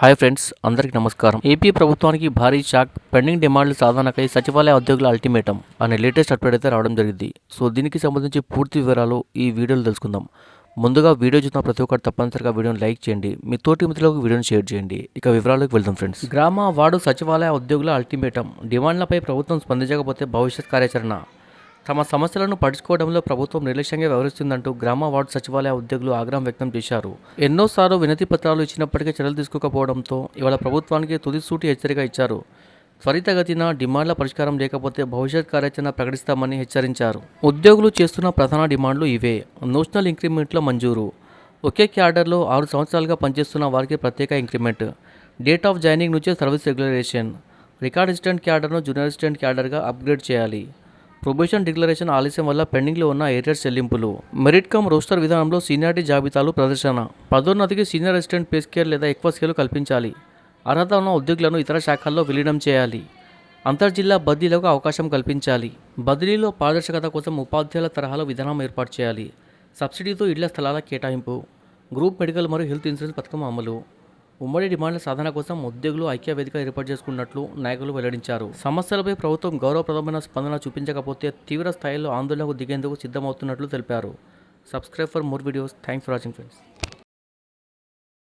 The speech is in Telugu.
హాయ్ ఫ్రెండ్స్ అందరికీ నమస్కారం. ఏపీ ప్రభుత్వానికి భారీ షాక్ పెండింగ్ డిమాండ్ల సాధనకై సచివాలయ ఉద్యోగుల అల్టిమేటం అనే లేటెస్ట్ అప్డేట్ అయితే రావడం జరిగింది. సో దీనికి సంబంధించి పూర్తి వివరాలు ఈ వీడియోలో తెలుసుకుందాం. ముందుగా వీడియో చూసిన ప్రతి ఒక్కరు తప్పనిసరిగా వీడియోని లైక్ చేయండి మీ తోటి మిత్రులకు వీడియోని షేర్ చేయండి. ఇక వివరాలకు వెళ్దాం ఫ్రెండ్స్. గ్రామ వార్డు సచివాలయ ఉద్యోగుల అల్టిమేటం డిమాండ్లపై ప్రభుత్వం స్పందించకపోతే భవిష్యత్ కార్యాచరణ. తమ సమస్యలను పట్టించుకోవడంలో ప్రభుత్వం నిర్లక్ష్యంగా వ్యవహరిస్తుందంటూ గ్రామ వార్డు సచివాలయ ఉద్యోగులు ఆగ్రహం వ్యక్తం చేశారు. ఎన్నోసార్లు వినతి పత్రాలు ఇచ్చినప్పటికీ చర్యలు తీసుకోకపోవడంతో ఇవాళ ప్రభుత్వానికి తుదిసూటి హెచ్చరిక ఇచ్చారు. త్వరితగతిన డిమాండ్ల పరిష్కారం లేకపోతే భవిష్యత్ కార్యాచరణ ప్రకటిస్తామని హెచ్చరించారు. ఉద్యోగులు చేస్తున్న ప్రధాన డిమాండ్లు ఇవే. నోషనల్ ఇంక్రిమెంట్ల మంజూరు. ఒకే క్యాడర్లో ఆరు సంవత్సరాలుగా పనిచేస్తున్న వారికి ప్రత్యేక ఇంక్రిమెంట్. డేట్ ఆఫ్ జాయినింగ్ నుంచే సర్వీస్ రెగ్యులరేషన్ రికార్డ్ అసిస్టెంట్ క్యాడర్ను జూనియర్ అసిస్టెంట్ క్యాడర్గా అప్గ్రేడ్ చేయాలి. ప్రొబేషన్ డిక్లరేషన్ ఆలస్యం వల్ల పెండింగ్లో ఉన్న ఏరియర్ చెల్లింపులు. మెరిట్ కమ్ రోస్టర్ విధానంలో సీనియారిటీ జాబితాలు ప్రదర్శన. పదోన్నతికి సీనియర్ అసిస్టెంట్ పే స్కేల్ లేదా ఎక్కువ స్కేల్ కల్పించాలి. అర్హత ఉన్న ఉద్యోగులను ఇతర శాఖల్లో విలీనం చేయాలి. అంతర్జిల్లా బదిలీలకు అవకాశం కల్పించాలి. బదిలీలో పారదర్శకత కోసం ఉపాధ్యాయుల తరహాలో విధానం ఏర్పాటు చేయాలి. సబ్సిడీతో ఇళ్ళ స్థలాల కేటాయింపు. గ్రూప్ మెడికల్ మరియు హెల్త్ ఇన్సూరెన్స్ పథకం అమలు. ఉమ్మడి డిమాండ్ల సాధన కోసం ఉద్యోగులు ఐక్య వేదిక ఏర్పాటు చేసుకున్నట్లు నాయకులు వెల్లడించారు. సమస్యలపై ప్రభుత్వం గౌరవప్రదమైన స్పందన చూపించకపోతే తీవ్ర స్థాయిలో ఆందోళనకు దిగేందుకు సిద్ధమవుతున్నట్లు తెలిపారు. Subscribe for more videos. Thanks for watching friends.